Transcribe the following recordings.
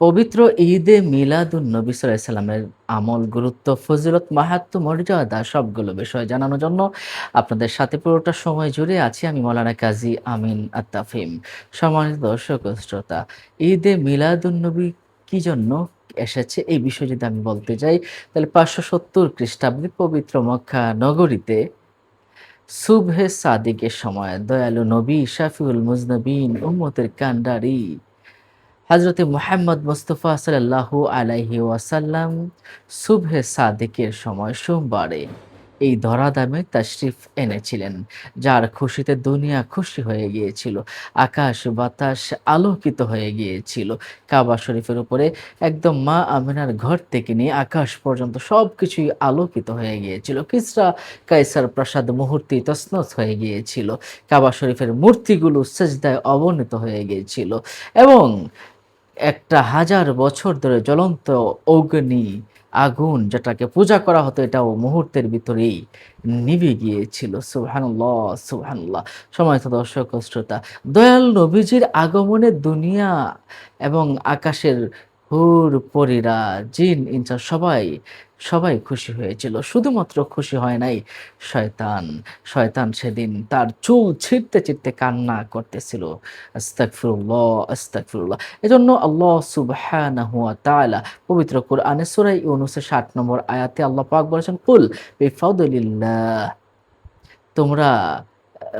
পবিত্র ঈদে মিলাদুন নবী সাল্লামের আমল, গুরুত্ব, ফজিলত, মাহাত্ম, মর্যাদা সবগুলো বিষয় জানানোর জন্য আপনাদের সাথে পুরোটা সময় জুড়ে আছি আমি মৌলানা কাজী আমিন আত্তাফিম। সম্মানিত দর্শক শ্রোতা, ঈদে মিলাদুন নবী কি জন্য এসেছে এই বিষয়ে যদি আমি বলতে যাই, তাহলে পাঁচশো সত্তর খ্রিস্টাব্দে পবিত্র মক্কা নগরীতে সুবহে সাদিকের সময় দয়ালু নবী শাফিউল মুজনবিন উম্মতের কান্ডারি হজরত মোহাম্মদ মুস্তফা সাল্লাল্লাহু আলাইহি ওয়াসাল্লাম সুবহে সাদেকের সময় সোমবারে এই ধরাধামে তাশরিফ এনেছিলেন, যার খুশিতে দুনিয়া খুশি হয়ে গিয়েছিল, আকাশ বাতাস আলোকিত হয়ে গিয়েছিল। কাবা শরীফের উপরে একদম মা আমিনার ঘর থেকে নিয়ে আকাশ পর্যন্ত সব কিছুই আলোকিত হয়ে গিয়েছিল। কিসরা কাইসার প্রাসাদ মুহূর্তে তসনস হয়ে গিয়েছিল। কাবা শরীফের মূর্তিগুলো সেজদায় অবনীত হয়ে গিয়েছিল এবং একটা হাজার বছর ধরে জ্বলন্ত অগ্নি আগুন যেটাকে পূজা করা হতো, এটাও মুহূর্তের ভিতরেই নিভে গিয়েছিল। সুবহানুল্লাহ সুবহানুল্লাহ। সময় দর্শক শ্রোতা, দয়াল নবীজির আগমনে দুনিয়া এবং আকাশের হুর, পরীরা, জিন ইনসান সবাই সবাই খুশি হয়েছিল। শুধুমাত্র খুশি হয় নাই শয়তান। শয়তান সেদিন তার চুল ছিঁড়তে ছিঁড়তে কান্না করতেছিল। আস্তাগফিরুল্লাহ আস্তাগফিরুল্লাহ। এজন্য আল্লাহ সুবহানাহু ওয়া তাআলা পবিত্র কোরআনে সূরা ইউনূসের 60 নম্বর আয়াতে আল্লাহ পাক বলেছেন, কুল বিফাদলিল্লাহ। তোমরা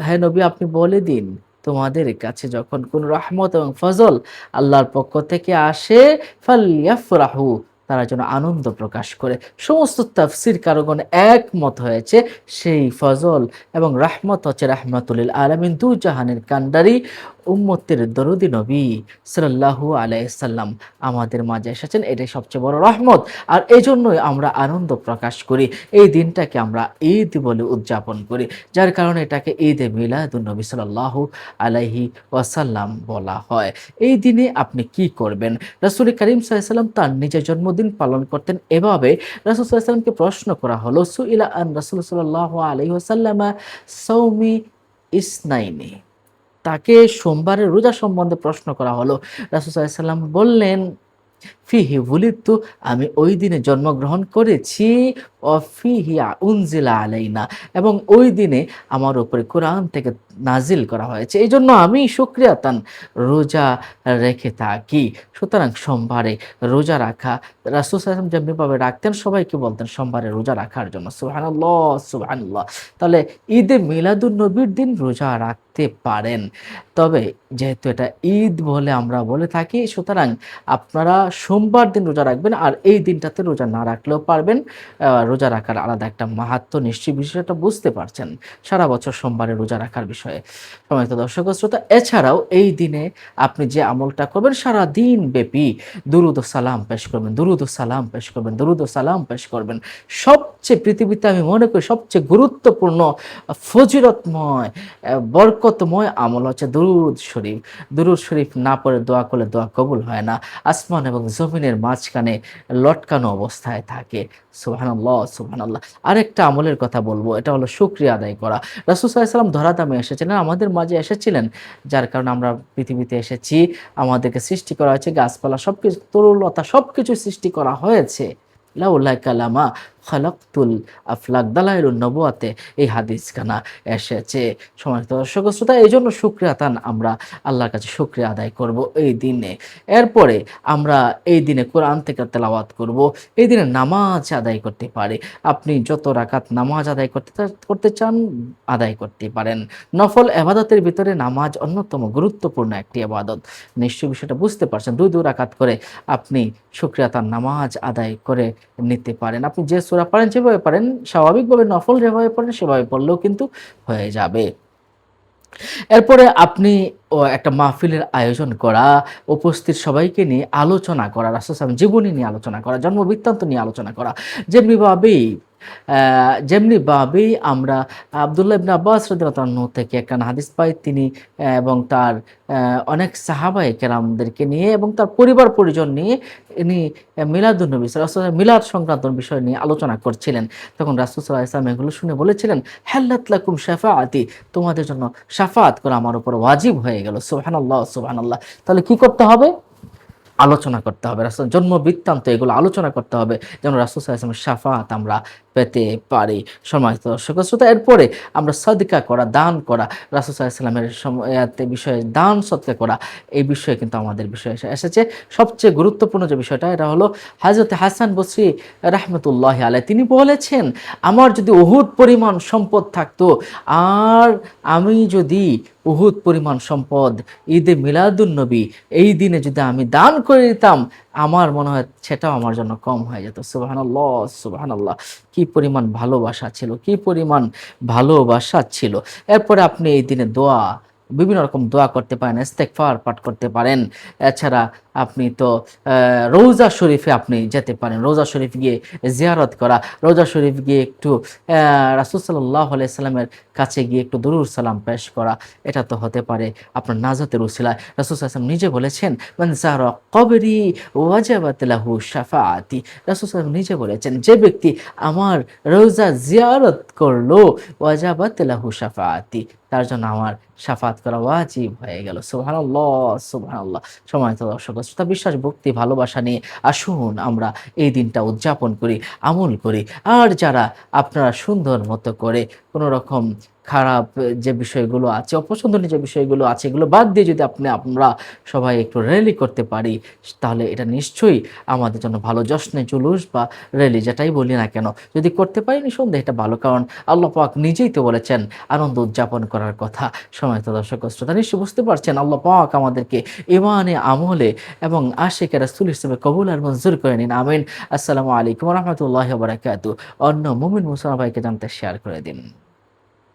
হ্যাঁ নবী, আপনি বলে দিন তোমাদের কাছে যখন কোন রহমত এবং ফজল আল্লাহর পক্ষ থেকে আসে ফালিয়াফরাহু তারা যেন আনন্দ প্রকাশ করে। সমস্ত তাফসির কারগণ একমত হয়েছে, সেই ফজল এবং রাহমত হচ্ছে রাহমাতুলিল আলমিন দু জাহানের কান্ডারি উম্মতের দরদি নবী সাল্লাহু আলাইসাল্লাম আমাদের মাঝে এসেছেন। এটাই সবচেয়ে বড় রহমত। আর এই জন্যই আমরা আনন্দ প্রকাশ করি। এই দিনটাকে আমরা ঈদ বলে উদযাপন করি। যার কারণে এটাকে ঈদে মিলাদুল নবী সাল্লাহু আলাইহি ওয়াসাল্লাম বলা হয়। এই দিনে আপনি কি করবেন? রাসুল করিম সাল্লাম তার নিজের জন্মদিন পালন করতেন। এভাবে রাসুল সাল্লামকে প্রশ্ন করা হলো, সুইলা আন রাসুল সাল্লাহ আলহি ওসাল্লামা সৌমি ইসনাইনি। তাকে সোমবারের রোজা সম্বন্ধে প্রশ্ন করা হলো। রাসুসাল্লাম বললেন, ফিহি ভুলিতু আমি ওই দিনে জন্মগ্রহণ করেছি এবং ওই দিনে আমার উপরে কোরআন থেকে নাজিল করা হয়েছে। এই জন্য আমি সুক্রিয়াতান রোজা রেখে থাকি। সুতরাং সোমবারে রোজা রাখা, রাসুল সালাম যেমনিভাবে রাখতেন সবাইকে বলতেন সোমবারে রোজা রাখার জন্য। সুহানুল্লাহ সুহানুল্লাহ তাহলে ঈদে মিলাদুল নবীর দিন রোজা রাখতে পারেন। তবে যেহেতু এটা ঈদ বলে আমরা বলে থাকি, সুতরাং আপনারা সোমবার দিন রোজা রাখবেন আর এই দিনটাতে রোজা না রাখলেও পারবেন। রোজা রাখার আলাদা একটা মাহাত্ম নিশ্চয়ই বিষয়টা বুঝতে পারছেন সারা বছর সোমবারে রোজা রাখার বিষয়ে। সময়ত দর্শক শ্রোতা, এছাড়াও এই দিনে আপনি যে আমলটা করবেন সারা দিন ব্যাপী দুরুদ সালাম পেশ করবেন, দুরুদ সালাম পেশ করবেন, দুরুদ সালাম পেশ করবেন। সবচেয়ে পৃথিবীতে আমি মনে করি সবচেয়ে গুরুত্বপূর্ণ ফজিরতময় বরকতময় আমল হচ্ছে দুরুদ শরীফ। দুরুদ শরীফ না পড়ে দোয়া করলে দোয়া কবুল হয় না। আসমান এবং জমিনের মাঝখানে লটকানো অবস্থায় থাকে। সুবহানাল্লাহ। আরেকটা আমলের কথা বলব, এটা হলো শুক্রিয়া আদায় করা। রাসুল সাল্লাম ধরাধামে এসেছিলেন, আমাদের মাঝে এসেছিলেন, যার কারণে আমরা পৃথিবীতে এসেছি, আমাদেরকে সৃষ্টি করা হয়েছে, গাছপালা সব কিছু তরুলতা সব কিছু সৃষ্টি করা হয়েছে। লাউলাই কালামা খালাক্তুল আফলাক দালাইলুন নবুয়াতে। এই হাদিস খানা এসেছে। সমানিত দর্শক শ্রোতা এই জন্য সুক্রিয়া তান আমরা আল্লাহর কাছে সুক্রিয়া আদায় করব এই দিনে। এরপরে আমরা এই দিনে কোরআন থেকে তেলাওয়াত করব। এই দিনে নামাজ আদায় করতে পারি। আপনি যত রাকাত নামাজ আদায় করতে করতে চান, আদায় করতে পারেন। নফল এবাদতের ভিতরে নামাজ অন্যতম গুরুত্বপূর্ণ একটি আবাদত নিশ্চয় বিষয়টা বুঝতে পারছেন। দুই দু রাকাত করে আপনি সুক্রিয়া তার নামাজ আদায় করে নিতে পারেন। আপনি যে সুরা পারেন, যেভাবে পারেন, স্বাভাবিকভাবে নফল যেভাবে পড়েন সেভাবে পড়লেও কিন্তু হয়ে যাবে। এরপরে আপনি একটা মাহফিলের আয়োজন করা, উপস্থিত সবাইকে নিয়ে আলোচনা করা রাস্তা জীবনী নিয়ে আলোচনা করা, জন্মবৃত্তান্ত নিয়ে আলোচনা করা যেমনিভাবেই যেমনিভাবেই আমরা আবদুল্লাহ ইবনে আব্বাস রাদিয়াল্লাহু থেকে একটা হাদিস পাই, তিনি এবং তার অনেক সাহাবায়ে কেরামদেরকে নিয়ে এবং তার পরিবার পরিজন নিয়ে ইনি মিলাদুন্নবী রাসূল মিলাদ সংক্রান্ত বিষয় নিয়ে আলোচনা করছিলেন। তখন আলাইহি সাল্লাম এগুলো শুনে বলেছিলেন, হাল্লাত লাকুম শাফাআতি, তোমাদের জন্য শাফাআত করা আমার উপর ওয়াজিব হয়ে গেল। সুবহানাল্লাহ সুবহানাল্লাহ। তাহলে কি করতে হবে? আলোচনা করতে হবে। রাসুল, জন্ম বৃত্তান্ত এগুলো আলোচনা করতে হবে। যেন রাসুল সাল্লামের সাফাত আমরা পেতে পারি। সমাহিত দর্শক শ্রোতা, এরপরে আমরা সদকা করা, দান করা, রাসুল সাল্লামের সময়তে বিষয়ে দান, সৎকা করা, এই বিষয়ে কিন্তু আমাদের বিষয়ে এসে- এসেছে। সবচেয়ে গুরুত্বপূর্ণ যে বিষয়টা, এটা হলো হাজরত হাসান বসরি রহমতুল্লাহ আলাই তিনি বলেছেন, আমার যদি উহুদ পরিমাণ সম্পদ থাকতো, আর আমি যদি উহুদ পরিমাণ সম্পদ ঈদে মিলাদুন নবী, এই দিনে যদি আমি দান করে দিতাম আমার মনে হয় সেটাও আমার জন্য কম হয়ে যেত। সুবাহানাল্লাহ সুবাহানাল্লাহ। কী পরিমাণ ভালোবাসা ছিল, কি পরিমাণ ভালোবাসা ছিল। এরপরে আপনি এই দিনে দোয়া বিভিন্ন রকম দোয়া করতে পারেন ইস্তেকফার পাঠ করতে পারেন। এছাড়া আপনি তো রোজা শরীফে আপনি যেতে পারেন। রোজা শরীফ গিয়ে জিয়ারত করা, রোজা শরীফ গিয়ে একটু রাসুল সাল্লাহ সাল্লামের কাছে গিয়ে একটু দরুর সালাম পেশ করা, এটা তো হতে পারে আপনার নাজাতের উসিলায়। রাসুল সাল্লাম নিজে বলেছেন, মান জারা কবরি ওয়াজাবাত লাহু শাফাআতি। রাসুল সাল্লাম নিজে বলেছেন, যে ব্যক্তি আমার রোজা জিয়ারত করল, ওয়াজাবাত লাহু শাফাআতি। তার জন্য আমার সাফাত করা ওয়াজিব হয়ে গেল। সুবহানাল্লাহ সুবহানাল্লাহ। সময় তো দর্শক, শ্রোতা, বিশ্বাস, ভক্তি, ভালোবাসা নিয়ে আসুন, আমরা এই দিনটা উদযাপন করি, আমল করি। আর যারা আপনারা সুন্দর মতো করে কোনো রকম খারাপ যে বিষয়গুলো আছে, অপছন্দনীয় যে বিষয়গুলো আছে, এগুলো বাদ দিয়ে যদি আপনি, আমরা সবাই একটু র্যালি করতে পারি, তাহলে এটা নিশ্চয়ই আমাদের জন্য ভালো। যশ্নে জুলুস বা র্যালি যেটাই বলি না কেন, যদি করতে পারি নিঃসন্দেহে এটা ভালো। কারণ আল্লাহ পাক নিজেই তো বলেছেন, আনন্দ উদযাপন করার কথা। সময় তো দর্শক শ্রোতা নিশ্চয়ই বুঝতে পারছেন, আল্লাহ পাক আমাদেরকে ইমানে আমলে এবং আশেখ রাসুল হিসেবে কবুল আর মঞ্জুর করে নিন। আমিন। আসসালামু আলাইকুম রহমতুল্লাহ বারাকাতু অন্য মুমিন মুসলমান ভাইকে জানতে শেয়ার করে দিন।